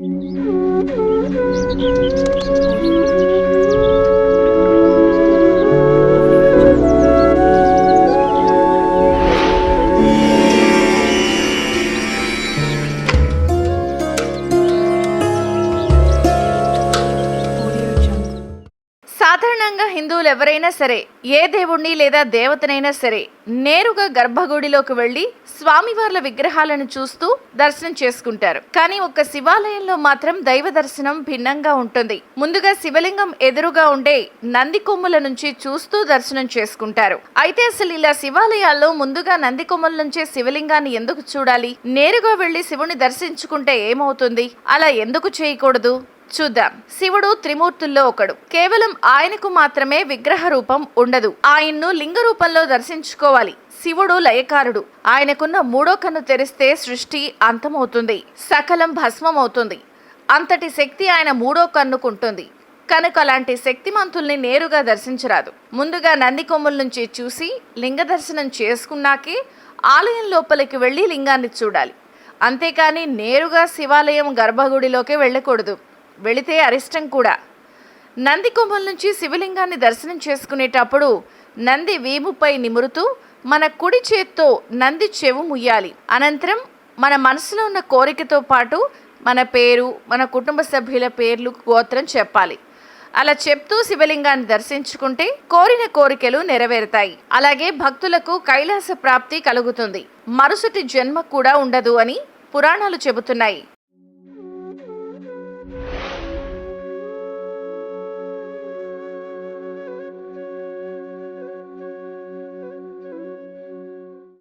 うん。హిందువులు ఎవరైనా సరే ఏ దేవుణ్ణి లేదా దేవతనైనా సరే నేరుగా గర్భగుడిలోకి వెళ్ళి స్వామివార్ల విగ్రహాలను చూస్తూ దర్శనం చేసుకుంటారు. కానీ ఒక శివాలయంలో మాత్రం దైవ దర్శనం భిన్నంగా ఉంటుంది. ముందుగా శివలింగం ఎదురుగా ఉండే నంది కొమ్ముల నుంచి చూస్తూ దర్శనం చేసుకుంటారు. అయితే అసలు ఇలా శివాలయాల్లో ముందుగా నంది కొమ్మల నుంచే శివలింగాన్ని ఎందుకు చూడాలి? నేరుగా వెళ్ళి శివుని దర్శించుకుంటే ఏమవుతుంది? అలా ఎందుకు చేయకూడదు? చూద్దాం. శివుడు త్రిమూర్తుల్లో ఒకడు. కేవలం ఆయనకు మాత్రమే విగ్రహ రూపం ఉండదు. ఆయన్ను లింగ రూపంలో దర్శించుకోవాలి. శివుడు లయకారుడు. ఆయనకున్న మూడో కన్ను తెరిస్తే సృష్టి అంతమవుతుంది. సకలం భస్మమవుతుంది. అంతటి శక్తి ఆయన మూడో కన్నుకుంటుంది. కనుక అలాంటి శక్తిమంతుల్ని నేరుగా దర్శించరాదు. ముందుగా నంది కొమ్ముల నుంచి చూసి లింగ దర్శనం చేసుకున్నాకే ఆలయం లోపలికి వెళ్ళి లింగాన్ని చూడాలి. అంతేకాని నేరుగా శివాలయం గర్భగుడిలోకి వెళ్ళకూడదు. వెళితే అరిష్టం కూడా. నంది కొమ్మల నుంచి శివలింగాన్ని దర్శనం చేసుకునేటప్పుడు నంది వీపుపై నిమురుతూ మన కుడి చేత్తో నంది చెవు ముయ్యాలి. అనంతరం మన మనసులో ఉన్న కోరికతో పాటు మన పేరు మన కుటుంబ సభ్యుల పేర్లు గోత్రం చెప్పాలి. అలా చెప్తూ శివలింగాన్ని దర్శించుకుంటే కోరిన కోరికలు నెరవేరుతాయి. అలాగే భక్తులకు కైలాస ప్రాప్తి కలుగుతుంది. మరుసటి జన్మ కూడా ఉండదు అని పురాణాలు చెబుతున్నాయి.